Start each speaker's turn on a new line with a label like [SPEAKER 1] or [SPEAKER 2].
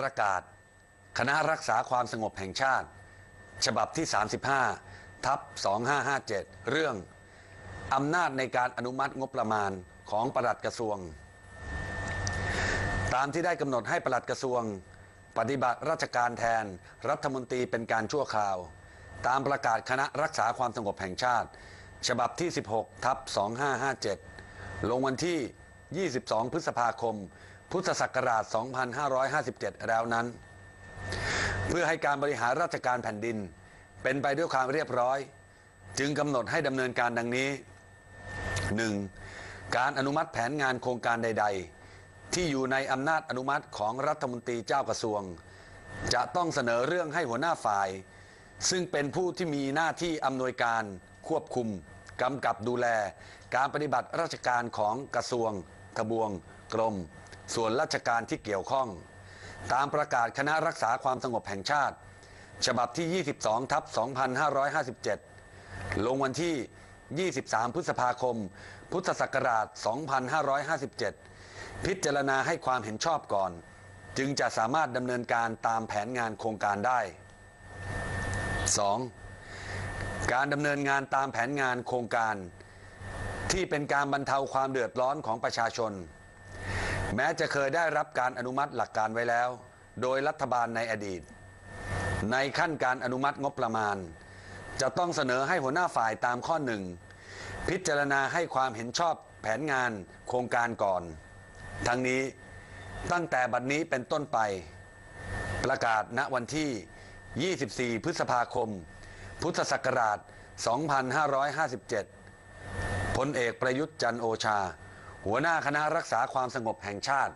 [SPEAKER 1] ประกาศ คณะรักษาความสงบแห่งชาติ ฉบับที่ 35 ทับ 2557 เรื่อง อำนาจในการอนุมัติงบประมาณของปลัดกระทรวง ตามที่ได้กำหนดให้ปลัดกระทรวง ปฏิบัติราชการแทนรัฐมนตรีเป็นการชั่วคราว ตามประกาศคณะรักษาความสงบแห่งชาติ ฉบับที่ 16 ทับ 2557 ลงวันที่ 22 พฤษภาคม พุทธศักราช 2557 แล้วนั้น เพื่อให้การบริหารราชการแผ่นดิน เป็นไปด้วยความเรียบร้อย จึงกำหนดให้ดำเนินการดังนี้ 1. การอนุมัติแผนงานโครงการใด ๆ ที่อยู่ในอำนาจอนุมัติของรัฐมนตรีเจ้ากระทรวง จะต้องเสนอเรื่องให้หัวหน้าฝ่าย ซึ่งเป็นผู้ที่มีหน้าที่อำนวยการควบคุมกำกับดูแล การปฏิบัติราชการของกระทรวงทบวง กรม ส่วนราชการที่เกี่ยวข้อง ตามประกาศคณะรักษาความสงบแห่งชาติ ฉบับที่ 22 ทับ 2557 ลงวันที่ 23 พฤษภาคม พุทธศักราช 2557 พิจารณาให้ความเห็นชอบก่อน จึงจะสามารถดำเนินการตามแผนงานโครงการได้ 2. การดำเนินงานตามแผนงานโครงการ ที่เป็นการบรรเทาความเดือดร้อนของประชาชน แม้จะเคยได้รับการอนุมัติหลักการไว้แล้ว โดยรัฐบาลในอดีต ในขั้นการอนุมัติงบประมาณ จะต้องเสนอให้หัวหน้าฝ่ายตามข้อหนึ่งพิจารณาให้ความเห็นชอบแผนงานโครงการก่อน ทั้งนี้ตั้งแต่บัดนี้เป็นต้นไป ประกาศณวันที่ 24 พฤษภาคม พุทธศักราช 2557 พลเอกประยุทธ์จันทร์โอชา หัวหน้าคณะรักษาความสงบแห่งชาติ